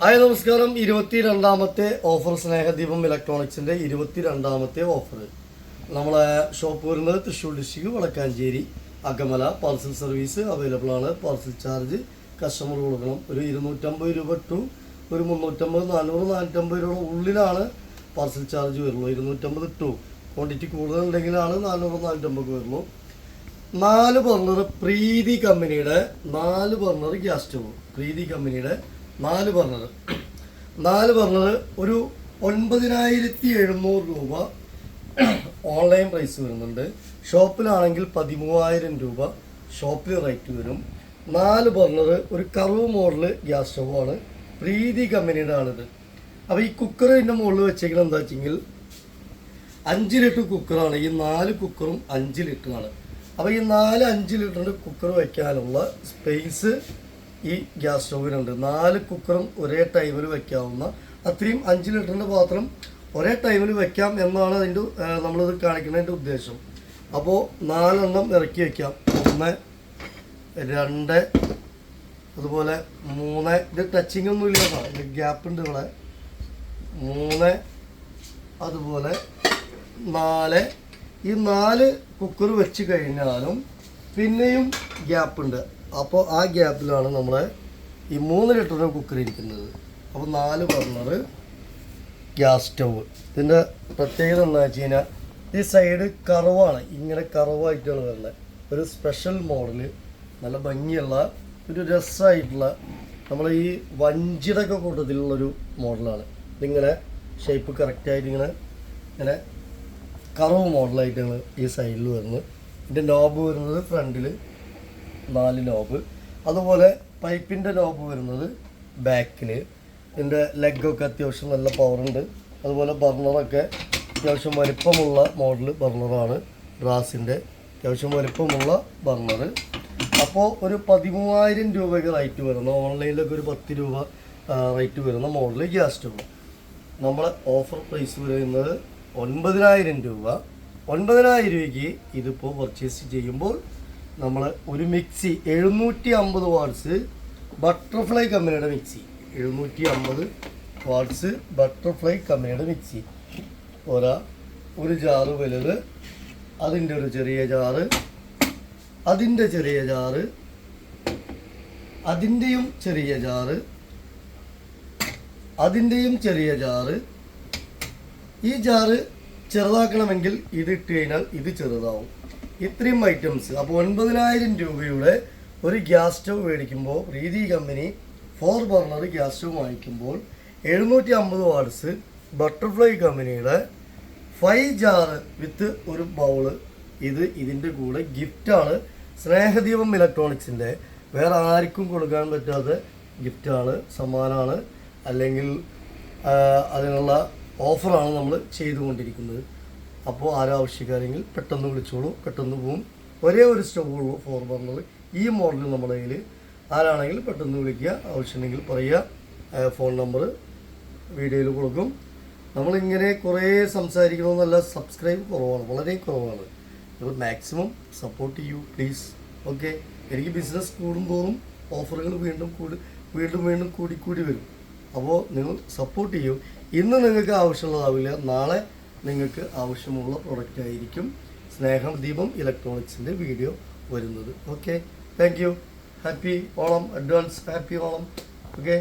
Hi നമസ്കാരം. ഇരുപത്തി രണ്ടാമത്തെ ഓഫർ സ്നേഹദീപം ഇലക്ട്രോണിക്സിന്റെ ഇരുപത്തി രണ്ടാമത്തെ ഓഫർ നമ്മളെ ഷോപ്പ് വരുന്നത് Thrissur district Vadakkanchery. Akamala parcel service available ആണ്. പാർസൽ ചാർജ് കസ്റ്റമർ കൊടുക്കണം. ഒരു ഇരുന്നൂറ്റമ്പത് രൂപ ടു ഒരു മുന്നൂറ്റമ്പത് നാനൂറ് നാനൂറ്റമ്പത് രൂപ ഉള്ളിലാണ് പാർസൽ ചാർജ് വരുള്ളൂ. ഇരുന്നൂറ്റമ്പത് ടു ക്വാണ്ടിറ്റി കൂടുതലുണ്ടെങ്കിലാണ് നാനൂറ് നാനൂറ്റമ്പത് വരുള്ളൂ. നാല് ബർണർ പ്രീതി കമ്പനിയുടെ നാല് ബർണർ ഗ്യാസ് സ്റ്റവ്. പ്രീതി കമ്പനിയുടെ നാല് ബർണർ നാല് ബർണർ ഒരു ഒൻപതിനായിരത്തി എഴുന്നൂറ് രൂപ ഓൺലൈൻ പ്രൈസ് വരുന്നുണ്ട്. ഷോപ്പിലാണെങ്കിൽ പതിമൂവായിരം രൂപ ഷോപ്പിൽ റേറ്റ് വരും. നാല് ബർണർ ഒരു കർവ് മോഡൽ ഗ്യാസ് സ്റ്റവാണ്. പ്രീതി കമ്പനിയുടെ ആണിത് അപ്പോൾ ഈ കുക്കർ ഇതിന്റെ മുകളിൽ വെച്ചേക്കുന്നത് എന്താ വെച്ചെങ്കിൽ അഞ്ച് ലിറ്റർ കുക്കറാണ്. ഈ നാല് കുക്കറും അഞ്ച് ലിറ്ററാണ്. അപ്പോൾ ഈ നാല് അഞ്ച് ലിറ്ററിന്റെ കുക്കർ വയ്ക്കാനുള്ള സ്പേസ് ഈ ഗ്യാസ് സ്റ്റൗവിനുണ്ട് നാല് കുക്കറും ഒരേ ടൈമിൽ വെക്കാവുന്ന അത്രയും അഞ്ച് ലിറ്ററിന്റെ പാത്രം ഒരേ ടൈമിൽ വെക്കാം എന്നാണ് അതിന്റെ നമ്മളിത് കാണിക്കുന്നതിന്റെ ഉദ്ദേശം. അപ്പോൾ നാലെണ്ണം ഇറക്കി വയ്ക്കാം ഒന്ന് രണ്ട് അതുപോലെ മൂന്ന്. ഇത് ടച്ചിങ് ഒന്നും ഇല്ല. ഇത് ഗ്യാപ്പ് ഉണ്ട് ഇവിടെ. മൂന്ന് അതുപോലെ നാല്. ഈ നാല് കുക്കർ വെച്ച് കഴിഞ്ഞാലും പിന്നെയും ഗ്യാപ്പ് ഉണ്ട്. അപ്പോൾ ആ ഗ്യാപ്പിലാണ് നമ്മളെ ഈ മൂന്ന് ലിറ്ററിന്റെ കുക്കർ ഇരിക്കുന്നത്. അപ്പോൾ നാല് ബർണർ ഗ്യാസ് സ്റ്റവ് ഇതിന്റെ പ്രത്യേകത എന്താ വെച്ച് കഴിഞ്ഞാൽ ഈ സൈഡ് കറവാണ്. ഇങ്ങനെ കറവായിട്ടാണ് വരുന്നത് ഒരു സ്പെഷ്യൽ മോഡൽ നല്ല ഭംഗിയുള്ള ഒരു രസമായിട്ടുള്ള നമ്മൾ ഈ വഞ്ചിടൊക്കെ കൂട്ടത്തിലുള്ളൊരു മോഡലാണ് ഇതിങ്ങനെ ഷേപ്പ് കറക്റ്റായിട്ട് ഇങ്ങനെ ഇങ്ങനെ കറവ് മോഡലായിട്ടാണ് ഈ സൈഡിൽ വരുന്നത് ഇതിന്റെ നോബ് വരുന്നത് ഫ്രണ്ടിൽ നാല് ലോബ് അതുപോലെ പൈപ്പിന്റെ ലോബ് വരുന്നത് ബാക്കിൽ ഇതിന്റെ ലെഗൊക്കെ അത്യാവശ്യം നല്ല പവറുണ്ട് അതുപോലെ ബർണറൊക്കെ അത്യാവശ്യം വലിപ്പമുള്ള മോഡൽ ബർണറാണ് ബ്രാസിന്റെ അത്യാവശ്യം വലിപ്പമുള്ള ബർണർ അപ്പോൾ ഒരു പതിമൂവായിരം രൂപയ്ക്ക് റേറ്റ് വരുന്ന ഓൺലൈനിലൊക്കെ ഒരു പത്ത് രൂപ റേറ്റ് വരുന്ന മോഡൽ ഗ്യാസ് സ്റ്റവ് നമ്മളെ ഓഫർ പ്രൈസ് വരുന്നത് ഒൻപതിനായിരം രൂപ. ഒൻപതിനായിരം രൂപയ്ക്ക് ഇതിപ്പോൾ പർച്ചേസ് ചെയ്യുമ്പോൾ നമ്മൾ ഒരു മിക്സി എഴുന്നൂറ്റി അമ്പത് വാട്ട്സ് ബട്ടർഫ്ലൈ കമ്പനിയുടെ മിക്സി. എഴുന്നൂറ്റി അമ്പത് വാട്ട്സ് ബട്ടർഫ്ലൈ കമ്പനിയുടെ മിക്സി. ഒരാ ഒരു ജാറ് വലുത് അതിന്റെ ഒരു ചെറിയ ജാറ് അതിന്റെ ചെറിയ ജാറ് അതിന്റെയും ചെറിയ ജാറ് അതിന്റെയും ചെറിയ ജാറ്. ഈ ജാറ് ചെറുതാക്കണമെങ്കിൽ ഇത് ഇട്ട് കഴിഞ്ഞാൽ ഇത് ചെറുതാവും. ഇത്രയും ഐറ്റംസ് അപ്പോൾ ഒൻപതിനായിരം രൂപയുടെ ഒരു ഗ്യാസ് സ്റ്റവ് മേടിക്കുമ്പോൾ Preethi company four burner gas stove വാങ്ങിക്കുമ്പോൾ എഴുന്നൂറ്റി അമ്പത് വാട്ട്സ് ബട്ടർഫ്ലൈ കമ്പനിയുടെ ഫൈവ് ജാറ് വിത്ത് ഒരു ബൗൾ ഇത് ഇതിന്റെ കൂടെ ഗിഫ്റ്റാണ് സ്നേഹദീപം ഇലക്ട്രോണിക്സിന്റെ വേറെ ആർക്കും കൊടുക്കാൻ പറ്റാത്ത ഗിഫ്റ്റാണ് സമ്മാനമാണ് അല്ലെങ്കിൽ അതിനുള്ള ഓഫറാണ് നമ്മൾ ചെയ്തുകൊണ്ടിരിക്കുന്നത്. അപ്പോൾ ആരാവശ്യക്കാരെങ്കിൽ പെട്ടെന്ന് വിളിച്ചോളൂ പെട്ടെന്ന് പോവും. ഒരേ ഒരു സ്റ്റവ് ഉള്ളൂ ഫോർ ബർണർ ഈ മോഡൽ നമ്മുടെ കയ്യിൽ ആരാണെങ്കിൽ പെട്ടെന്ന് വിളിക്കുക ആവശ്യമുണ്ടെങ്കിൽ പറയുക ഫോൺ നമ്പർ വീഡിയോയിൽ കൊടുക്കും. നമ്മളിങ്ങനെ കുറേ സംസാരിക്കണമെന്നല്ല സബ്സ്ക്രൈബ് കുറവാണ് വളരെ കുറവാണ്. നിങ്ങൾ മാക്സിമം സപ്പോർട്ട് ചെയ്യൂ പ്ലീസ് ഓക്കെ എനിക്ക് ബിസിനസ് കൂടുന്തോറും ഓഫറുകൾ വീണ്ടും കൂടി വീണ്ടും വീണ്ടും കൂടി കൂടി വരും. അപ്പോൾ നിങ്ങൾ സപ്പോർട്ട് ചെയ്യൂ. ഇന്ന് നിങ്ങൾക്ക് ആവശ്യമുള്ളതാവില്ല നാളെ നിങ്ങൾക്ക് ആവശ്യമുള്ള പ്രൊഡക്റ്റ് ആയിരിക്കും. സ്നേഹം ദീപം ഇലക്ട്രോണിക്സിന്റെ വീഡിയോ വരുന്നത്. Okay thank you happy Onam advance happy Onam. Okay